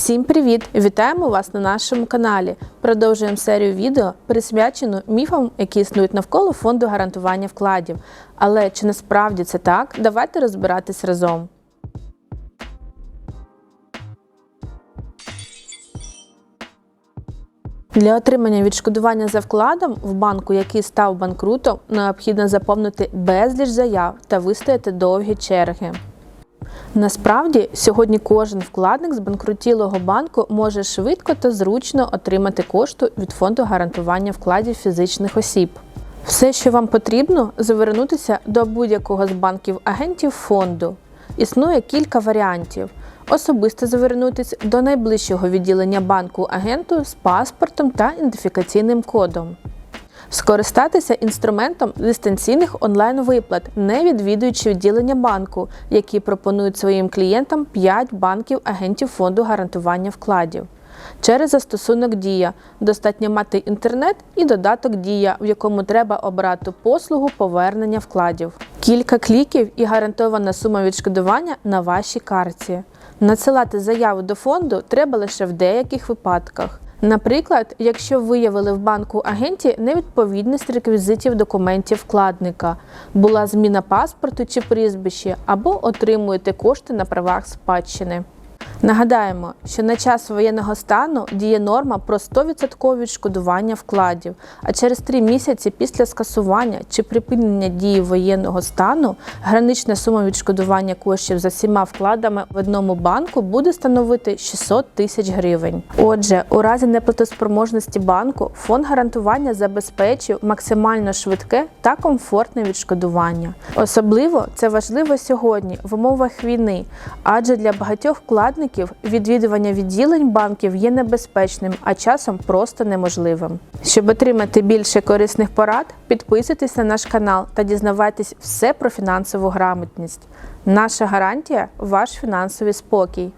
Всім привіт! Вітаємо вас на нашому каналі. Продовжуємо серію відео, присвячену міфам, які існують навколо фонду гарантування вкладів. Але чи насправді це так? Давайте розбиратись разом. Для отримання відшкодування за вкладом в банку, який став банкрутом, необхідно заповнити безліч заяв та вистояти довгі черги. Насправді, сьогодні кожен вкладник з банкрутілого банку може швидко та зручно отримати кошти від фонду гарантування вкладів фізичних осіб. Все, що вам потрібно, звернутися до будь-якого з банків агентів фонду. Існує кілька варіантів. Особисто звернутися до найближчого відділення банку агенту з паспортом та ідентифікаційним кодом. Скористатися інструментом дистанційних онлайн-виплат, не відвідуючи відділення банку, які пропонують своїм клієнтам 5 банків агентів фонду гарантування вкладів. Через застосунок Дія достатньо мати інтернет і додаток Дія, в якому треба обрати послугу повернення вкладів. Кілька кліків і гарантована сума відшкодування на вашій карті. Надсилати заяву до фонду треба лише в деяких випадках. Наприклад, якщо виявили в банку агенті невідповідність реквізитів документів вкладника, була зміна паспорту чи прізвища, або отримуєте кошти на правах спадщини. Нагадаємо, що на час воєнного стану діє норма про 100% відшкодування вкладів, а через 3 місяці після скасування чи припинення дії воєнного стану гранична сума відшкодування коштів за всіма вкладами в одному банку буде становити 600 тисяч гривень. Отже, у разі неплатоспроможності банку фонд гарантування забезпечив максимально швидке та комфортне відшкодування. Особливо це важливо сьогодні в умовах війни, адже для багатьох вкладників відвідування відділень банків є небезпечним, а часом просто неможливим. Щоб отримати більше корисних порад, підписуйтесь на наш канал та дізнавайтесь все про фінансову грамотність. Наша гарантія ваш фінансовий спокій.